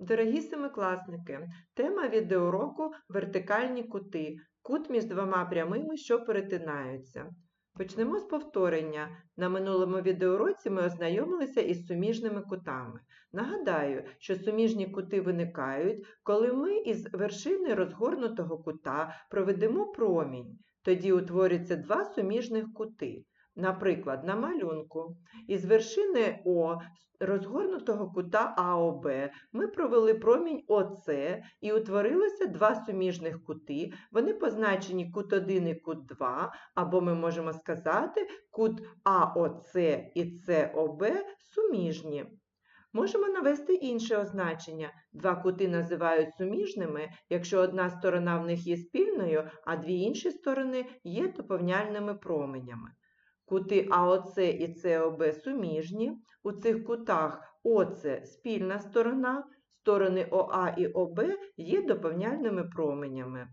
Дорогі семикласники, тема відеоуроку вертикальні кути, кут між двома прямими, що перетинаються. Почнемо з повторення. На минулому відеоуроці ми ознайомилися із суміжними кутами. Нагадаю, що суміжні кути виникають, коли ми із вершини розгорнутого кута проведемо промінь. Тоді утворюються два суміжних кути. Наприклад, на малюнку із вершини О розгорнутого кута АОБ ми провели промінь ОС і утворилося два суміжних кути. Вони позначені кут 1 і кут 2, або ми можемо сказати, кут АОЦ і СОБ суміжні. Можемо навести інше означення. Два кути називають суміжними, якщо одна сторона в них є спільною, а дві інші сторони є доповняльними променями. Кути АОЦ і СОБ суміжні. У цих кутах ОЦ спільна сторона, сторони ОА і ОБ є доповняльними променями.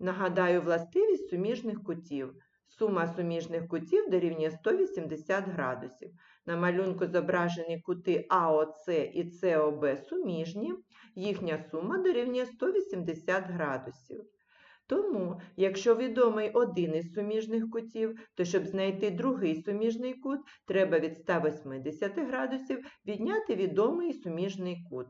Нагадаю властивість суміжних кутів. Сума суміжних кутів дорівнює 180 градусів. На малюнку зображені кути АОЦ і СОБ суміжні, їхня сума дорівнює 180 градусів. Тому, якщо відомий один із суміжних кутів, то щоб знайти другий суміжний кут, треба від 180 градусів відняти відомий суміжний кут.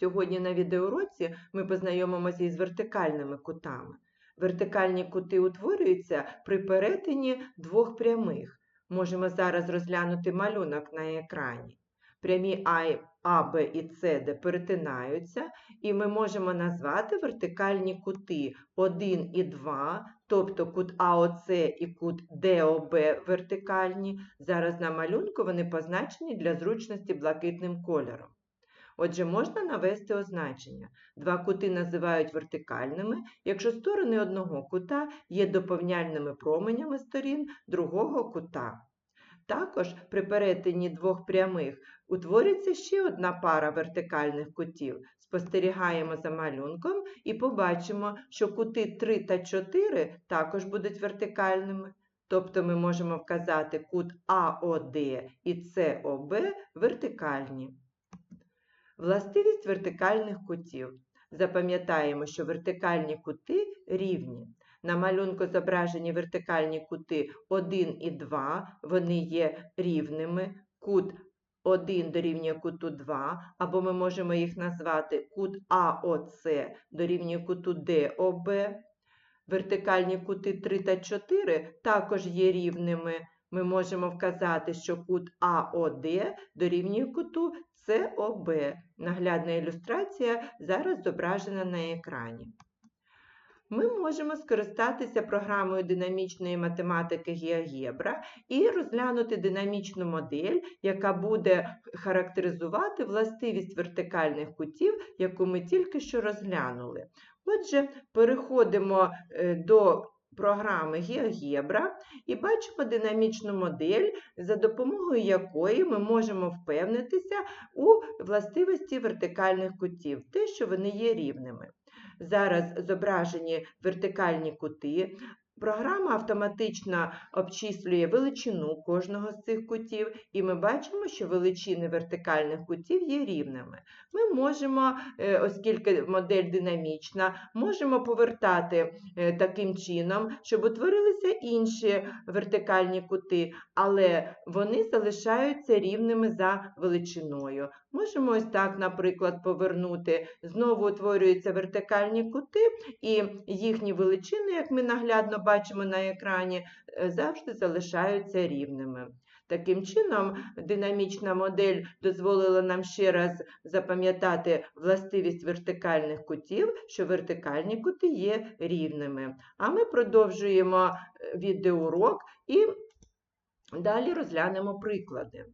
Сьогодні на відеоуроці ми познайомимося із вертикальними кутами. Вертикальні кути утворюються при перетині двох прямих. Можемо зараз розглянути малюнок на екрані. Прямі А, А, Б і С, де перетинаються, і ми можемо назвати вертикальні кути 1 і 2, тобто кут АОЦ і кут ДОБ вертикальні. Зараз на малюнку вони позначені для зручності блакитним кольором. Отже, можна навести означення. Два кути називають вертикальними, якщо сторони одного кута є доповняльними променями сторін другого кута. Також при перетині двох прямих утворюється ще одна пара вертикальних кутів. Спостерігаємо за малюнком і побачимо, що кути 3 та 4 також будуть вертикальними. Тобто ми можемо вказати кут АОД і СОБ вертикальні. Властивість вертикальних кутів. Запам'ятаємо, що вертикальні кути рівні. На малюнку зображені вертикальні кути 1 і 2, вони є рівними. Кут 1 дорівнює куту 2, або ми можемо їх назвати кут АОЦ дорівнює куту ДОБ. Вертикальні кути 3 та 4 також є рівними. Ми можемо вказати, що кут АОД дорівнює куту СОБ. Наглядна ілюстрація зараз зображена на екрані. Ми можемо скористатися програмою динамічної математики GeoGebra і розглянути динамічну модель, яка буде характеризувати властивість вертикальних кутів, яку ми тільки що розглянули. Отже, переходимо до програми GeoGebra і бачимо динамічну модель, за допомогою якої ми можемо впевнитися у властивості вертикальних кутів, те, що вони є рівними. Зараз зображені вертикальні кути. Програма автоматично обчислює величину кожного з цих кутів, і ми бачимо, що величини вертикальних кутів є рівними. Ми можемо, оскільки модель динамічна, можемо повертати таким чином, щоб утворилися інші вертикальні кути, але вони залишаються рівними за величиною. Можемо ось так, наприклад, повернути. Знову утворюються вертикальні кути, і їхні величини, як ми наглядно бачимо на екрані, завжди залишаються рівними. Таким чином, динамічна модель дозволила нам ще раз запам'ятати властивість вертикальних кутів, що вертикальні кути є рівними. А ми продовжуємо відеоурок і далі розглянемо приклади.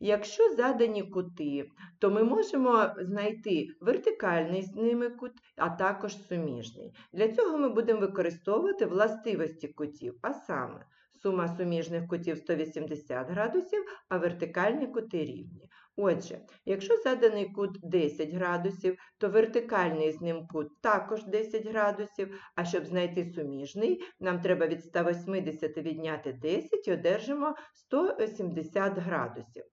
Якщо задані кути, то ми можемо знайти вертикальний з ними кут, а також суміжний. Для цього ми будемо використовувати властивості кутів, а саме сума суміжних кутів 180 градусів, а вертикальні кути рівні. Отже, якщо заданий кут 10 градусів, то вертикальний з ним кут також 10 градусів, а щоб знайти суміжний, нам треба від 180 відняти 10 і одержимо 170 градусів.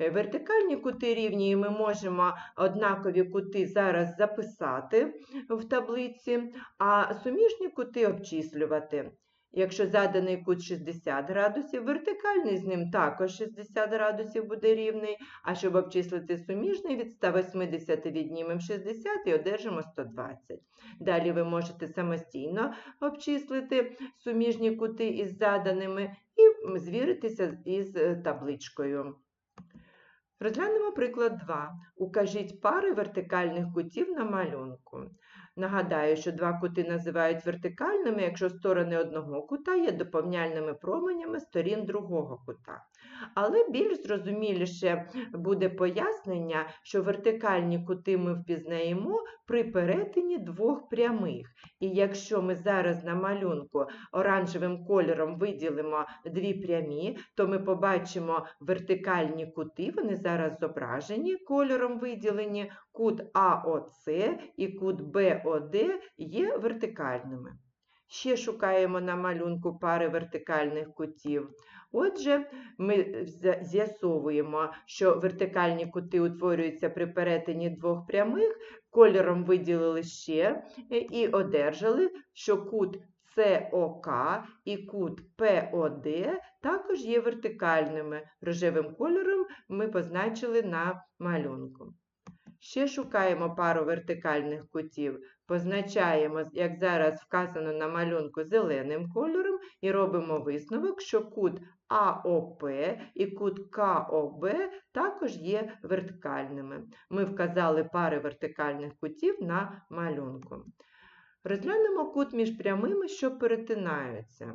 Е, Вертикальні кути рівні, і ми можемо однакові кути зараз записати в таблиці, а суміжні кути обчислювати. Якщо заданий кут 60 градусів, вертикальний з ним також 60 градусів буде рівний, а щоб обчислити суміжний, від 180 віднімемо 60 і одержимо 120. Далі ви можете самостійно обчислити суміжні кути із заданими і звіритися із е, табличкою. Розглянемо приклад 2. Укажіть пари вертикальних кутів на малюнку. Нагадаю, що два кути називають вертикальними, якщо сторони одного кута є доповняльними променями сторін другого кута. Але більш зрозуміліше буде пояснення, що вертикальні кути ми впізнаємо при перетині двох прямих. І якщо ми зараз на малюнку оранжевим кольором виділимо дві прямі, то ми побачимо вертикальні кути, вони зараз зображені кольором виділені, кут АОЦ і кут БОД є вертикальними. Ще шукаємо на малюнку пари вертикальних кутів. Отже, ми з'ясовуємо, що вертикальні кути утворюються при перетині двох прямих, кольором виділили ще е, і одержали, що кут СОК і кут ПОД також є вертикальними. Рожевим кольором ми позначили на малюнку. Ще шукаємо пару вертикальних кутів. Позначаємо, як зараз вказано на малюнку, зеленим кольором і робимо висновок, що кут АОП і кут КОБ також є вертикальними. Ми вказали пари вертикальних кутів на малюнку. Розглянемо кут між прямими, що перетинаються.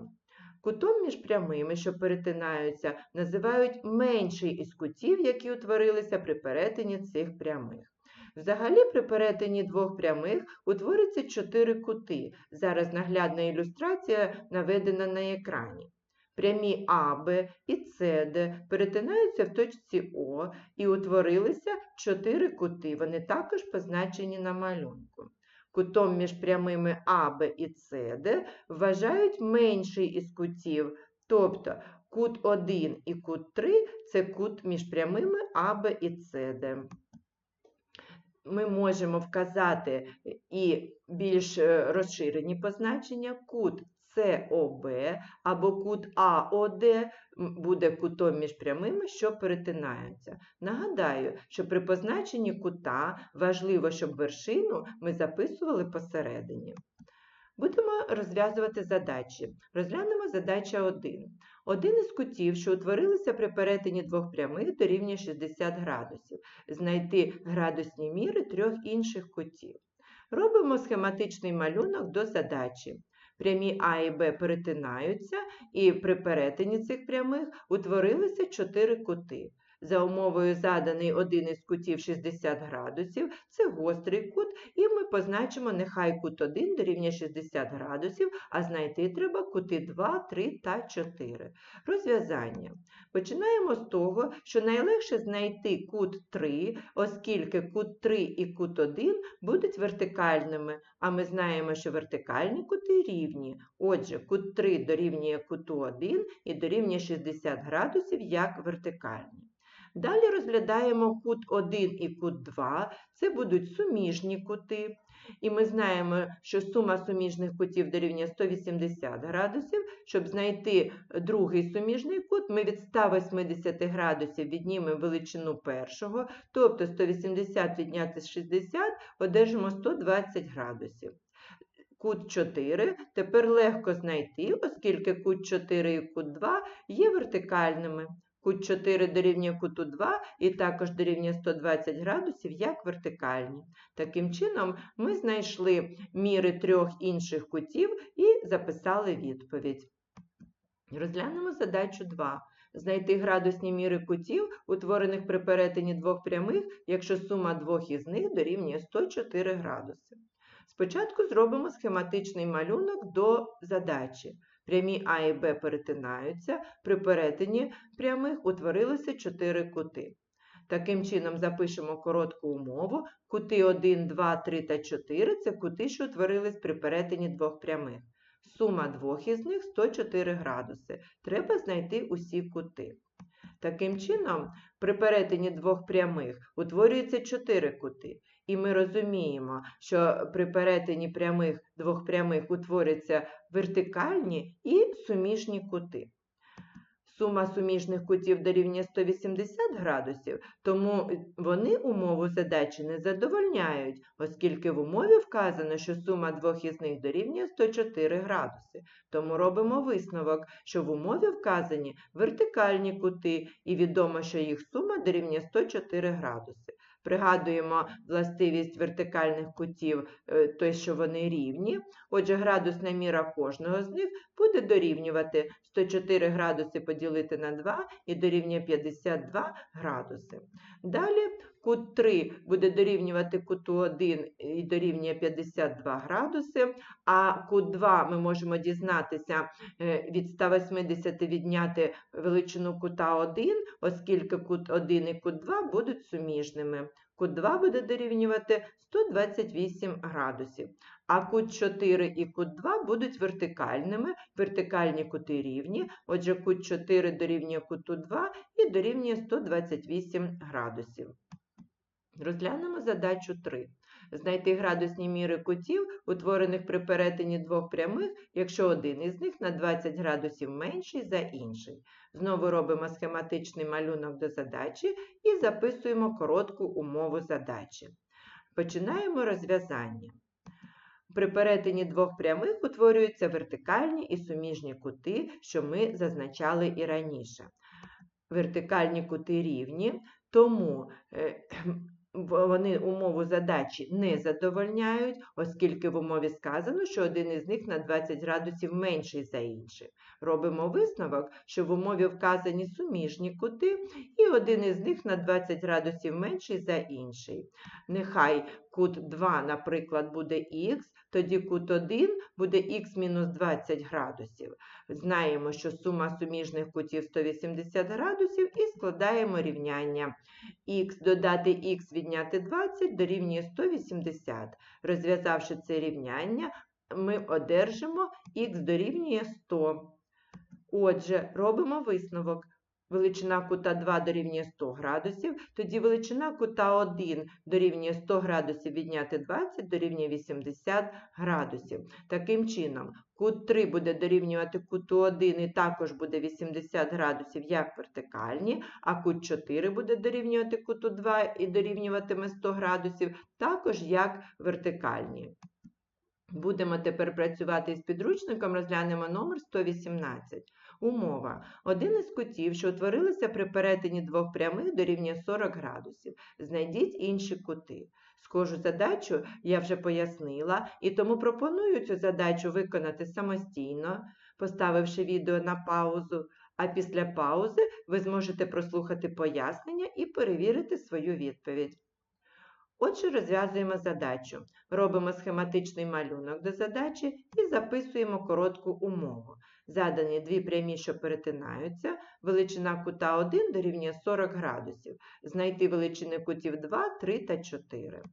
Кутом між прямими, що перетинаються, називають менший із кутів, які утворилися при перетині цих прямих. Взагалі, при перетині двох прямих утвориться чотири кути. Зараз наглядна ілюстрація наведена на екрані. Прямі АБ і СД перетинаються в точці О і утворилися чотири кути. Вони також позначені на малюнку. Кутом між прямими АБ і СД вважають менший із кутів, тобто кут 1 і кут 3 це кут між прямими АБ і СД. Ми можемо вказати і більш е, розширені позначення кут СОБ або кут АОД буде кутом між прямими, що перетинаються. Нагадаю, що при позначенні кута важливо, щоб вершину ми записували посередині. Будемо розв'язувати задачі. Розглянемо задача 1. Один із кутів, що утворилися при перетині двох прямих, дорівнює 60 градусів. Знайти градусні міри трьох інших кутів. Робимо схематичний малюнок до задачі. Прямі А і Б перетинаються, і при перетині цих прямих утворилися чотири кути. За умовою заданий один із кутів 60 градусів, це гострий кут, і ми позначимо нехай кут 1 дорівнює 60 градусів, а знайти треба кути 2, 3 та 4. Розв'язання. Починаємо з того, що найлегше знайти кут 3, оскільки кут 3 і кут 1 будуть вертикальними, а ми знаємо, що вертикальні кути рівні. Отже, кут 3 дорівнює куту 1 і дорівнює 60 градусів як вертикальні. Далі розглядаємо кут 1 і кут 2, це будуть суміжні кути. І ми знаємо, що сума суміжних кутів дорівнює 180 градусів. Щоб знайти другий суміжний кут, ми від 180 градусів віднімемо величину першого, тобто 180 відняти з 60, одержимо 120 градусів. Кут 4 тепер легко знайти, оскільки кут 4 і кут 2 є вертикальними. Кут 4 дорівнює куту 2 і також дорівнює 120 градусів як вертикальні. Таким чином, ми знайшли міри трьох інших кутів і записали відповідь. Розглянемо задачу 2. Знайти градусні міри кутів, утворених при перетині двох прямих, якщо сума двох із них дорівнює 104 градуси. Спочатку зробимо схематичний малюнок до задачі. Прямі А і Б перетинаються, при перетині прямих утворилося чотири кути. Таким чином запишемо коротку умову. Кути 1, 2, 3 та 4 – це кути, що утворились при перетині двох прямих. Сума двох із них 104 градуси. Треба знайти усі кути. Таким чином, при перетині двох прямих утворюється 4 кути. І ми розуміємо, що при перетині прямих, двох прямих утворюються вертикальні і суміжні кути. Сума суміжних кутів дорівнює 180 градусів, тому вони умову задачі не задовольняють, оскільки в умові вказано, що сума двох із них дорівнює 104 градуси. Тому робимо висновок, що в умові вказані вертикальні кути, і відомо, що їх сума дорівнює 104 градуси. Пригадуємо властивість вертикальних кутів, е, той, що вони рівні. Отже, градусна міра кожного з них буде дорівнювати 104 градуси поділити на 2 і дорівнює 52 градуси. Далі кут 3 буде дорівнювати куту 1 і дорівнює 52 градуси, а кут 2 ми можемо дізнатися е, від 180 відняти величину кута 1, оскільки кут 1 і кут 2 будуть суміжними. Кут 2 буде дорівнювати 128 градусів, а кут 4 і кут 2 будуть вертикальними, вертикальні кути рівні, отже, кут 4 дорівнює куту 2 і дорівнює 128 градусів. Розглянемо задачу 3. Знайти градусні міри кутів, утворених при перетині двох прямих, якщо один із них на 20 градусів менший за інший. Знову робимо схематичний малюнок до задачі і записуємо коротку умову задачі. Починаємо розв'язання. При перетині двох прямих утворюються вертикальні і суміжні кути, що ми зазначали і раніше. Вертикальні кути рівні, тому е, вони умову задачі не задовольняють, оскільки в умові сказано, що один із них на 20 градусів менший за інший. Робимо висновок, що в умові вказані суміжні кути, і один із них на 20 градусів менший за інший. Нехай кут 2, наприклад, буде х, тоді кут 1 буде х мінус 20 градусів. Знаємо, що сума суміжних кутів 180 градусів і складаємо рівняння. х додати х відняти 20 дорівнює 180. Розв'язавши це рівняння, ми одержимо х дорівнює 100. Отже, робимо висновок. Величина кута 2 дорівнює 100 градусів, тоді величина кута 1 дорівнює 100 градусів відняти 20 дорівнює 80 градусів. Таким чином, кут 3 буде дорівнювати куту 1 і також буде 80 градусів як вертикальні, а кут 4 буде дорівнювати куту 2 і дорівнюватиме 100 градусів також як вертикальні. Будемо тепер працювати із підручником, розглянемо номер 118. Умова. Один із кутів, що утворилися при перетині двох прямих, дорівнює 40 градусів. Знайдіть інші кути. Схожу задачу я вже пояснила, і тому пропоную цю задачу виконати самостійно, поставивши відео на паузу, а після паузи ви зможете прослухати пояснення і перевірити свою відповідь. Отже, розв'язуємо задачу. Робимо схематичний малюнок до задачі і записуємо коротку умову. Задані дві прямі, що перетинаються, величина кута 1 дорівнює 40 градусів. Знайти величини кутів 2, 3 та 4.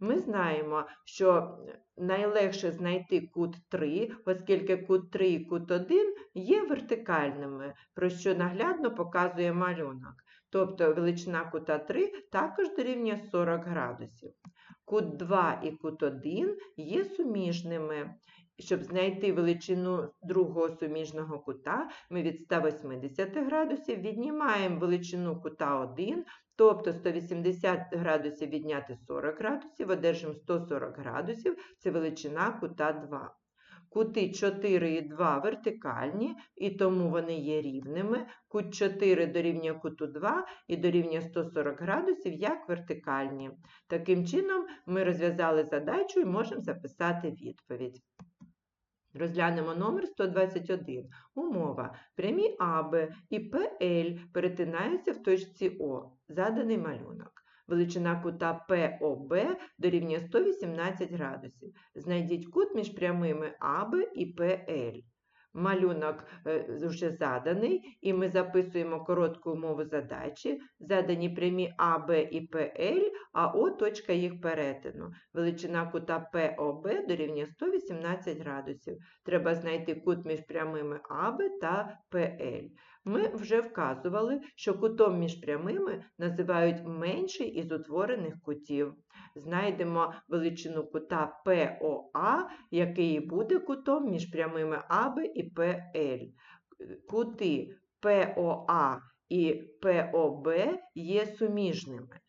Ми знаємо, що найлегше знайти кут 3, оскільки кут 3 і кут 1 є вертикальними, про що наглядно показує малюнок. Тобто величина кута 3 також дорівнює 40 градусів. Кут 2 і кут 1 є суміжними. Щоб знайти величину другого суміжного кута, ми від 180 градусів віднімаємо величину кута 1, тобто 180 градусів відняти 40 градусів, одержимо 140 градусів, це величина кута 2. Кути 4 і 2 вертикальні, і тому вони є рівними. Кут 4 дорівнює куту 2 і дорівнює 140 градусів як вертикальні. Таким чином, ми розв'язали задачу і можемо записати відповідь. Розглянемо номер 121. Умова. Прямі АБ і ПЛ перетинаються в точці О. Заданий малюнок. Величина кута ПОБ дорівнює 118 градусів. Знайдіть кут між прямими АБ і ПЛ. Малюнок е, вже заданий, і ми записуємо коротку умову задачі. Задані прямі А, Б і ПЛ, а О точка їх перетину. Величина кута ПОБ дорівнює 118 градусів. Треба знайти кут між прямими АБ та ПЛ. Ми вже вказували, що кутом між прямими називають менший із утворених кутів. Знайдемо величину кута ПОА, який буде кутом між прямими АБ і ПЛ. Кути ПОА і ПОБ є суміжними.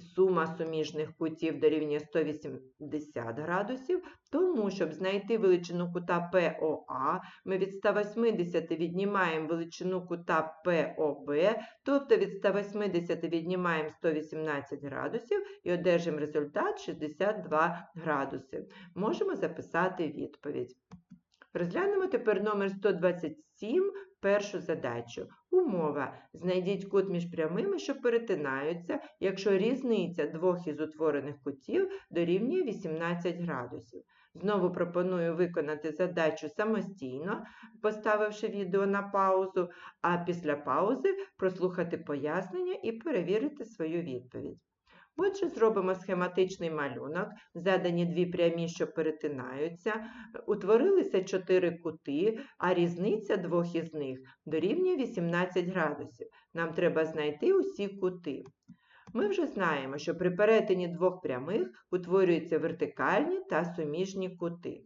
Сума суміжних кутів дорівнює 180 градусів, тому, щоб знайти величину кута ПОА, ми від 180 віднімаємо величину кута ПОБ, тобто від 180 віднімаємо 118 градусів і одержимо результат 62 градуси. Можемо записати відповідь. Розглянемо тепер номер 127, першу задачу. Умова. Знайдіть кут між прямими, що перетинаються, якщо різниця двох із утворених кутів дорівнює 18 градусів. Знову пропоную виконати задачу самостійно, поставивши відео на паузу, а після паузи прослухати пояснення і перевірити свою відповідь. Отже, зробимо схематичний малюнок, задані дві прямі, що перетинаються, утворилися чотири кути, а різниця двох із них дорівнює 18 градусів. Нам треба знайти усі кути. Ми вже знаємо, що при перетині двох прямих утворюються вертикальні та суміжні кути.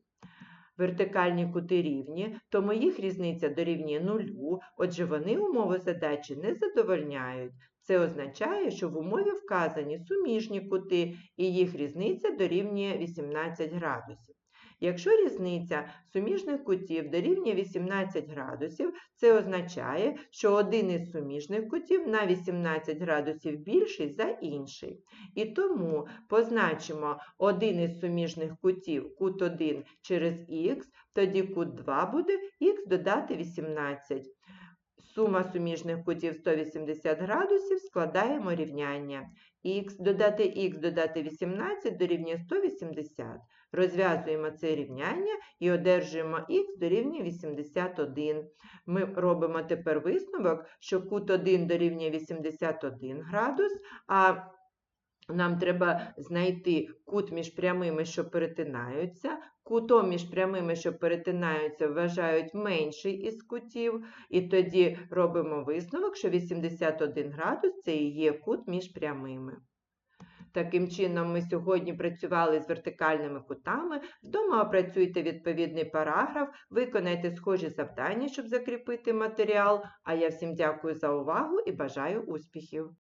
Вертикальні кути рівні, тому їх різниця дорівнює нулю, отже вони умови задачі не задовольняють. Це означає, що в умові вказані суміжні кути і їх різниця дорівнює 18 градусів. Якщо різниця суміжних кутів дорівнює 18 градусів, це означає, що один із суміжних кутів на 18 градусів більший за інший. І тому позначимо один із суміжних кутів, кут 1 через х, тоді кут 2 буде х додати 18. Сума суміжних кутів 180 градусів складаємо рівняння. Х додати х додати 18 дорівнює 180. Розв'язуємо це рівняння і одержуємо х дорівнює 81. Ми робимо тепер висновок, що кут 1 дорівнює 81 градус, а нам треба знайти кут між прямими, що перетинаються. Кутом між прямими, що перетинаються, вважають менший із кутів. І тоді робимо висновок, що 81 градус це і є кут між прямими. Таким чином, ми сьогодні працювали з вертикальними кутами. Вдома опрацюйте відповідний параграф, виконайте схожі завдання, щоб закріпити матеріал. А я всім дякую за увагу і бажаю успіхів!